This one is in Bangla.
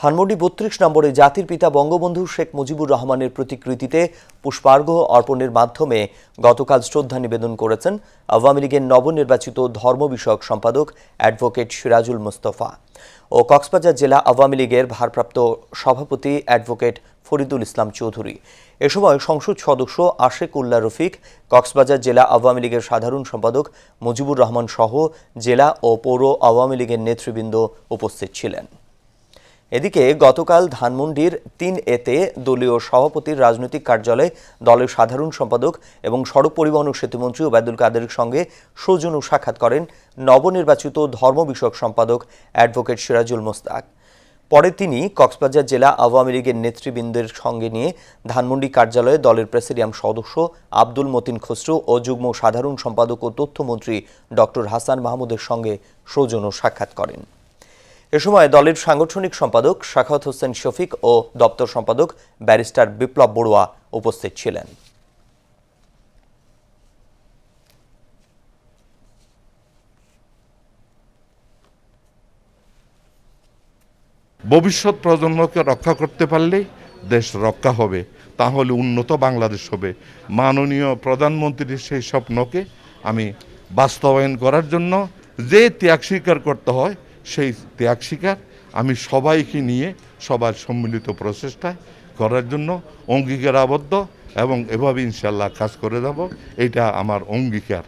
ধানমন্ডি বত্রিশ নম্বরে জাতির পিতা বঙ্গবন্ধু শেখ মুজিবুর রহমানের প্রতিকৃতিতে পুষ্পার্ঘ অর্পণের মাধ্যমে গতকাল শ্রদ্ধা নিবেদন করেছেন আওয়ামী লীগের নবনির্বাচিত ধর্ম বিষয়ক সম্পাদক অ্যাডভোকেট সিরাজুল মুস্তফা ও কক্সবাজার জেলা আওয়ামী লীগের ভারপ্রাপ্ত সভাপতি অ্যাডভোকেট ফরিদুল ইসলাম চৌধুরী। এ সময় সংসদ সদস্য আশেক উল্লাহ রফিক, কক্সবাজার জেলা আওয়ামী লীগের সাধারণ সম্পাদক মুজিবুর রহমান সহ জেলা ও পৌর আওয়ামী লীগের নেতৃবৃন্দ উপস্থিত ছিলেন। এদিকে গতকাল ধানমন্ডির তিন এতে দলীয় সভাপতির রাজনৈতিক কার্যালয়ে দলের সাধারণ সম্পাদক এবং সড়ক পরিবহন ও সেতুমন্ত্রী ওবায়দুল কাদেরের সঙ্গে সৌজন্য সাক্ষাৎ করেন নবনির্বাচিত ধর্ম বিষয়ক সম্পাদক অ্যাডভোকেট সিরাজুল মোস্তাক। পরে তিনি কক্সবাজার জেলা আওয়ামী লীগের নেতৃবৃন্দের সঙ্গে নিয়ে ধানমন্ডি কার্যালয়ে দলের প্রেসিডিয়াম সদস্য আব্দুল মতিন খসরু ও যুগ্ম সাধারণ সম্পাদক ও তথ্যমন্ত্রী ডক্টর হাসান মাহমুদের সঙ্গে সৌজন্য সাক্ষাৎ করেন। এ সময় দলের সাংগঠনিক সম্পাদক শাখাত হোসেন শফিক ও দপ্তর সম্পাদক ব্যারিস্টার বিপ্লব বড়ুয়া উপস্থিত ছিলেন। ভবিষ্যৎ প্রজন্মকে রক্ষা করতে পারলেই দেশ রক্ষা হবে, তাহলে উন্নত বাংলাদেশ হবে। মাননীয় প্রধানমন্ত্রীর সেই স্বপ্নকে আমি বাস্তবায়ন করার জন্য যে ত্যাগ স্বীকার করতে হয় সেই ত্যাগ স্বীকার। আমি সবাইকে নিয়ে সবার সম্মিলিত প্রচেষ্টায় করার জন্য অঙ্গীকার আবদ্ধ এবং এভাবে ইনশাল্লাহ কাজ করে যাব। এটা আমার অঙ্গীকার।